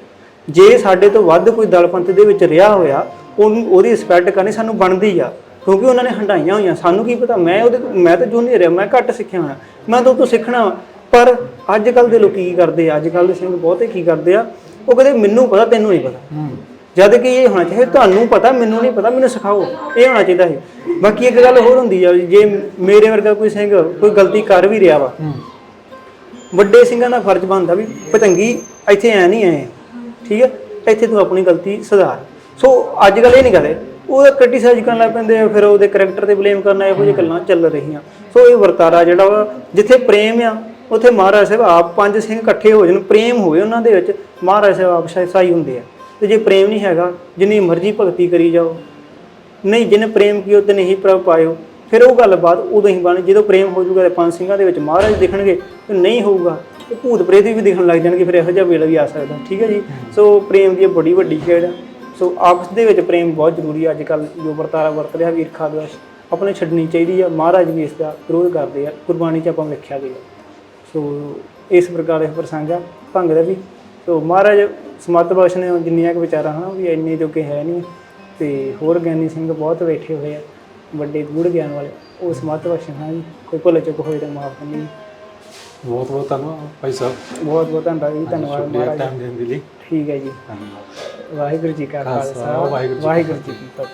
ਜੇ ਸਾਡੇ ਤੋਂ ਵੱਧ ਕੋਈ ਦਲਪੰਥ ਦੇ ਵਿੱਚ ਰਿਹਾ ਹੋਇਆ ਉਹਨੂੰ ਉਹਦੀ ਰਿਸਪੈਕਟ ਕਰਨੀ ਸਾਨੂੰ ਬਣਦੀ ਆ ਕਿਉਂਕਿ ਉਹਨਾਂ ਨੇ ਹੰਡਾਈਆਂ ਹੋਈਆਂ। ਸਾਨੂੰ ਕੀ ਪਤਾ ਮੈਂ ਉਹਦੇ ਮੈਂ ਤਾਂ ਜੂਨੀਅਰ ਆ ਮੈਂ ਘੱਟ ਸਿੱਖਿਆ ਹੋਇਆ ਮੈਂ ਤਾਂ ਉਹ ਤੋਂ ਸਿੱਖਣਾ ਵਾ। ਪਰ ਅੱਜ ਕੱਲ ਦੇ ਲੋਕ ਕੀ ਕਰਦੇ ਆ? ਅੱਜ ਕੱਲ ਦੇ ਸਿੰਘ ਬਹੁਤੇ ਕੀ ਕਰਦੇ ਆ? ਉਹ ਕਹਿੰਦੇ ਮੈਨੂੰ ਪਤਾ ਤੈਨੂੰ ਨਹੀਂ ਪਤਾ। ਹੂੰ। ਜਦ ਕਿ ਇਹ ਹੋਣਾ ਚਾਹੀਦਾ ਤੁਹਾਨੂੰ ਪਤਾ ਮੈਨੂੰ ਨਹੀਂ ਪਤਾ ਮੈਨੂੰ ਸਿਖਾਓ ਇਹ ਹੋਣਾ ਚਾਹੀਦਾ ਹੈ ਬਾਕੀ ਇੱਕ ਗੱਲ ਹੋਰ ਹੁੰਦੀ ਆ ਜੇ ਮੇਰੇ ਵਰਗਾ ਕੋਈ ਸਿੰਘ ਕੋਈ ਗਲਤੀ ਕਰ ਵੀ ਰਿਹਾ ਵਾ ਵੱਡੇ ਸਿੰਘਾਂ ਦਾ ਫਰਜ਼ ਬਣਦਾ ਵੀ ਪਤੰਗੀ ਇੱਥੇ ਐ ਨਹੀਂ ਆਏ ਠੀਕ ਹੈ ਇੱਥੇ ਤੂੰ ਆਪਣੀ ਗਲਤੀ ਸੁਧਾਰ। ਸੋ ਅੱਜ ਕੱਲ ਇਹ ਨਹੀਂ ਕਰਦੇ ਉਹਦਾ ਕ੍ਰਿਟਿਸਾਈਜ਼ ਕਰਨ ਲੱਗ ਪੈਂਦੇ ਆ ਫਿਰ ਉਹਦੇ ਕੈਰੈਕਟਰ ਤੇ ਬਲੇਮ ਕਰਨਾ ਇਹੋ ਜਿਹੀ ਗੱਲਾਂ ਚੱਲ ਰਹੀਆਂ। ਸੋ ਇਹ ਵਰਤਾਰਾ ਜਿਹੜਾ ਵਾ ਜਿੱਥੇ ਪ੍ਰੇਮ ਆ ਉੱਥੇ ਮਹਾਰਾਜ ਸਾਹਿਬ ਆਪ ਪੰਜ ਸਿੰਘ ਇਕੱਠੇ ਹੋ ਜਾਣ ਪ੍ਰੇਮ ਹੋਵੇ ਉਹਨਾਂ ਦੇ ਵਿੱਚ ਮਹਾਰਾਜ ਸਾਹਿਬ ਆਪ ਸਾਈ ਹੁੰਦੇ ਆ। ਤੇ ਜੇ ਪ੍ਰੇਮ ਨਹੀਂ ਹੈਗਾ ਜਿੰਨੀ ਮਰਜ਼ੀ ਭਗਤੀ ਕਰੀ ਜਾਓ। ਨਹੀਂ ਜਿਹਨੇ ਪ੍ਰੇਮ ਕੀਓ ਤੇ ਨਹੀਂ ਪ੍ਰਭ ਪਾਇਓ ਫਿਰ ਉਹ ਗੱਲਬਾਤ ਉਦੋਂ ਹੀ ਬਣ ਜਦੋਂ ਪ੍ਰੇਮ ਹੋ ਜਾਊਗਾ ਤੇ ਪੰਜ ਸਿੰਘਾਂ ਦੇ ਵਿੱਚ ਮਹਾਰਾਜ ਦਿਖਣਗੇ ਤੇ ਨਹੀਂ ਹੋਊਗਾ ਤੇ ਭੂਤ ਪ੍ਰੇਤ ਵੀ ਦਿਖਣ ਲੱਗ ਜਾਣਗੇ ਫਿਰ ਇਹੋ ਜਿਹਾ ਵੇਲਾ ਵੀ ਆ ਸਕਦਾ ਠੀਕ ਹੈ ਜੀ? ਸੋ ਪ੍ਰੇਮ ਦੀ ਇਹ ਬੜੀ ਵੱਡੀ ਖੇਡ ਆ। ਸੋ ਆਪਸ ਦੇ ਵਿੱਚ ਪ੍ਰੇਮ ਬਹੁਤ ਜ਼ਰੂਰੀ ਆ ਅੱਜ ਕੱਲ ਜੋ ਵਰਤਾਰਾ ਵਰਤ ਰਿਹਾ ਵੀਰ ਖਾਦਵਾਸ ਆਪਣੇ ਛੱਡਣੀ ਚਾਹੀਦੀ ਆ ਮਹਾਰਾਜ ਵੀ ਇਸ ਦਾ ਵਿਰੋਧ ਕਰਦੇ ਆ ਕੁਰਬਾਨੀ ਚ ਆਪਾਂ ਲਿਖਿਆ ਗਿਆ ਸੋ ਇਸ ਪ੍ਰਕਾਰ ਦੇ ਪ੍ਰਸੰਗ ਆ ਭੰਗ ਦਾ ਵੀ। ਸੋ ਮਹਾਰਾਜ ਸਮਤ ਬਖਸ਼ ਨੇ ਜਿੰਨੀਆਂ ਕੁ ਵਿਚਾਰਾਂ ਹਨ ਵੀ ਇੰਨੇ ਜੋਗੇ ਹੈ ਨਹੀਂ। ਤੇ ਹੋਰ ਗਿਆਨੀ ਸਿੰਘ ਬਹੁਤ ਬੈਠੇ ਹੋਏ ਆ ਵੱਡੇ ਗੂੜ ਗਿਆਨ ਵਾਲੇ ਉਹ ਸਮਤ ਬਖਸ਼ ਹਨ ਜੀ ਕੋਈ ਭੁੱਲ ਚੁੱਕ ਹੋਏ ਤਾਂ ਮਾਫ ਕਰਨੀ। ਬਹੁਤ ਬਹੁਤ ਧੰਨਵਾਦ ਭਾਈ ਸਾਹਿਬ। ਬਹੁਤ ਬਹੁਤ ਧੰਨਵਾਦ ਜੀ ਧੰਨਵਾਦ ਮਹਾਰਾਜ। ਟਾਈਮ ਦੇਣ ਦੇ ਲਈ। ਠੀਕ ਹੈ ਜੀ। ਧੰਨਵਾਦ। ਵਾਹਿਗੁਰੂ ਜੀ ਕਾ ਖਾਲਸਾ, ਵਾਹਿਗੁਰੂ ਜੀ ਕੀ ਫਤਿਹ।